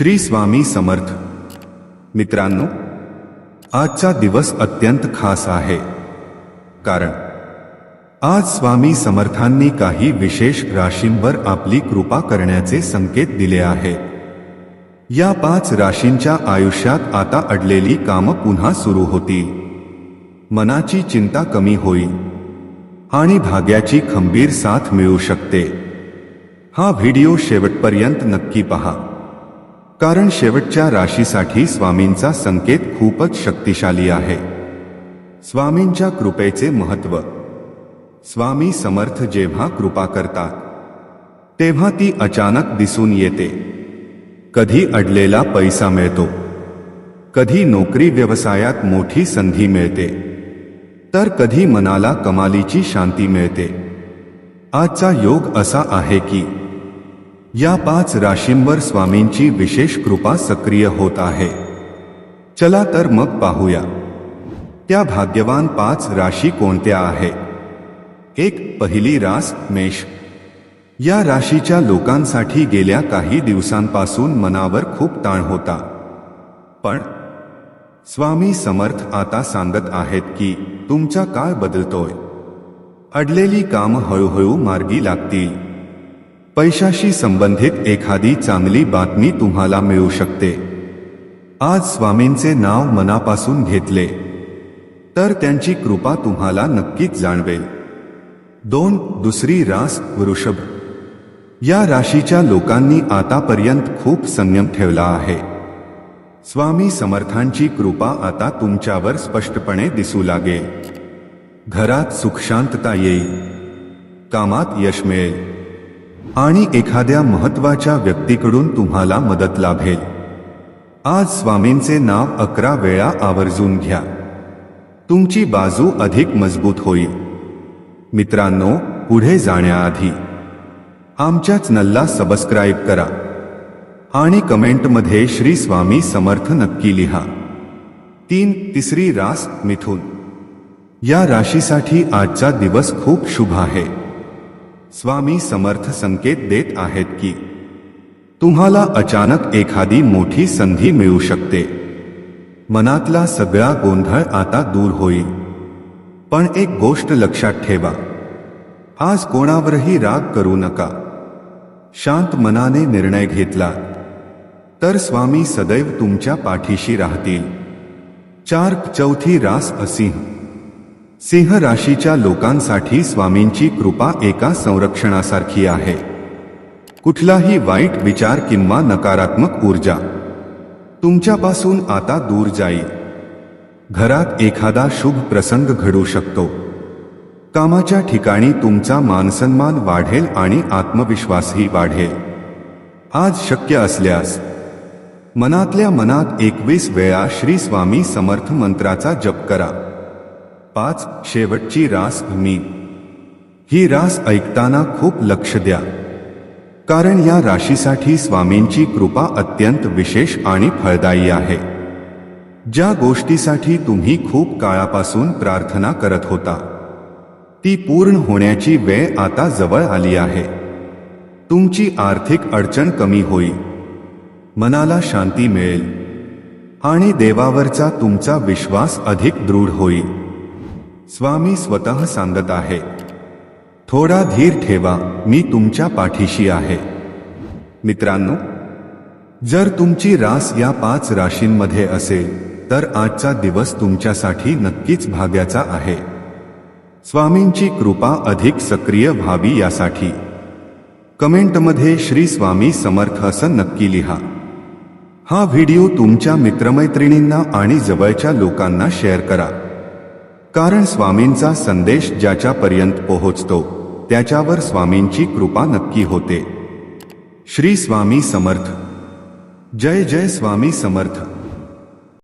श्री स्वामी समर्थ. मित्रांनो आजचा दिवस अत्यंत खास आहे. कारण आज स्वामी समर्थांनी काही विशेष राशींवर आपली कृपा करण्याचे संकेत दिले आहेत. या पाच राशींच्या आयुष्यात आता अडलेली कामं पुन्हा सुरू होती मनाची चिंता कमी होईल आणि भाग्याची खंबीर साथ मिळू शकते. हा व्हिडिओ शेवटपर्यंत नक्की पहा. कारण शेवटच्या राशीसाठी स्वामींचा संकेत खूपच शक्तिशाली आहे. स्वामींच्या कृपेचे महत्त्व स्वामी समर्थ जेव्हा कृपा करतात तेव्हा ती अचानक दिसून येते. कधी अडलेला पैसा मिळतो कधी नोकरी व्यवसायात मोठी संधी मिळते तर कधी मनाला कमालीची शांती मिळते. आजचा योग असा आहे की या पाच राशींवर स्वामींची विशेष कृपा सक्रिय होत आहे. चला तर मग पाहूया. त्या भाग्यवान पाच राशी कोणत्या आहेत? एक पहिली रास मेष. या राशीच्या लोकांसाठी गेल्या काही दिवसांपासून मनावर खूप ताण होता. पण स्वामी समर्थ आता सांगत आहेत की तुमचा काळ बदलतोय. अडलेली कामं हळूहळू मार्गी लागतील. पैशाशी संबंधित एखादी चांगली बातमी तुम्हाला मिळू शकते. आज स्वामींचे नाव मनापासून घेतले. तर त्यांची कृपा तुम्हाला नक्कीच जाणवेल. दोन दुसरी रास वृषभ. या राशीच्या लोकांनी आतापर्यंत खूप संयम ठेवला आहे. स्वामी समर्थांची कृपा आता तुमच्यावर स्पष्टपणे दिसू लागेल. घरात सुखशांतता येईल. कामात यश मिळेल. आणि एखाद्या महत्त्वाच्या व्यक्तीकडून तुम्हाला मदत लाभेल. आज स्वामींचे नाव अकरा वेळा आवर्जून घ्या. तुमची बाजू अधिक मजबूत होईल. मित्रांनो पुढे जाण्याआधी आमच्या चॅनलला सबस्क्राईब करा आणि कमेंटमध्ये श्री स्वामी समर्थ नक्की लिहा. तीन तिसरी रास मिथून. या राशीसाठी आजचा दिवस खूप शुभ आहे. स्वामी समर्थ संकेत देत आहेत की तुम्हाला अचानक एखादी मोठी संधी मिळू शकते. मनातला सगळा गोंधळ आता दूर होईल. पण एक गोष्ट लक्षात ठेवा. आज कोणावरही राग करू नका. शांत मनाने निर्णय घेतला. तर स्वामी सदैव तुमच्या पाठीशी राहतील. चार चौथी रास असिंह सिंह राशीच्या लोकांसाठी स्वामींची कृपा एका संरक्षणासारखी आहे. कुठलाही वाईट विचार किंवा नकारात्मक ऊर्जा. तुमच्यापासून आता दूर जाईल घरात एखादा शुभ प्रसंग घडू शकतो. कामाच्या ठिकाणी तुमचा मानसन्मान वाढेल आणि आत्मविश्वासही वाढेल. आज शक्य असल्यास मनातल्या मनात एकवीस वेळा श्री स्वामी समर्थ मंत्राचा जप करा. पाच शेवटची रास मी ही रास ऐकताना खूप लक्ष द्या. कारण या राशीसाठी स्वामींची कृपा अत्यंत विशेष आणि फळदायी आहे. ज्या गोष्टीसाठी तुम्ही खूप काळापासून प्रार्थना करत होता. ती पूर्ण होण्याची वेळ आता जवळ आली आहे. तुमची आर्थिक अडचण कमी होईल. मनाला शांती मिळेल. आणि देवावरचा तुमचा विश्वास अधिक दृढ होईल. स्वामी स्वतः सांगत आहे थोडा धीर ठेवा मी तुमच्या पाठीशी आहे. मित्रांनो जर तुमची रास या पाच राशींमध्ये असेल तर आजचा दिवस तुमच्यासाठी नक्कीच भाग्याचा आहे. स्वामींची कृपा अधिक सक्रिय व्हावी यासाठी. कमेंटमध्ये श्री स्वामी समर्थ असं नक्की लिहा. हा व्हिडिओ तुमच्या मित्रमैत्रिणींना आणि जवळच्या लोकांना शेअर करा. कारण स्वामींचा संदेश ज्याच्यापर्यंत पोहोचतो त्याच्यावर स्वामींची कृपा नक्की होते. श्री स्वामी समर्थ. जय जय स्वामी समर्थ.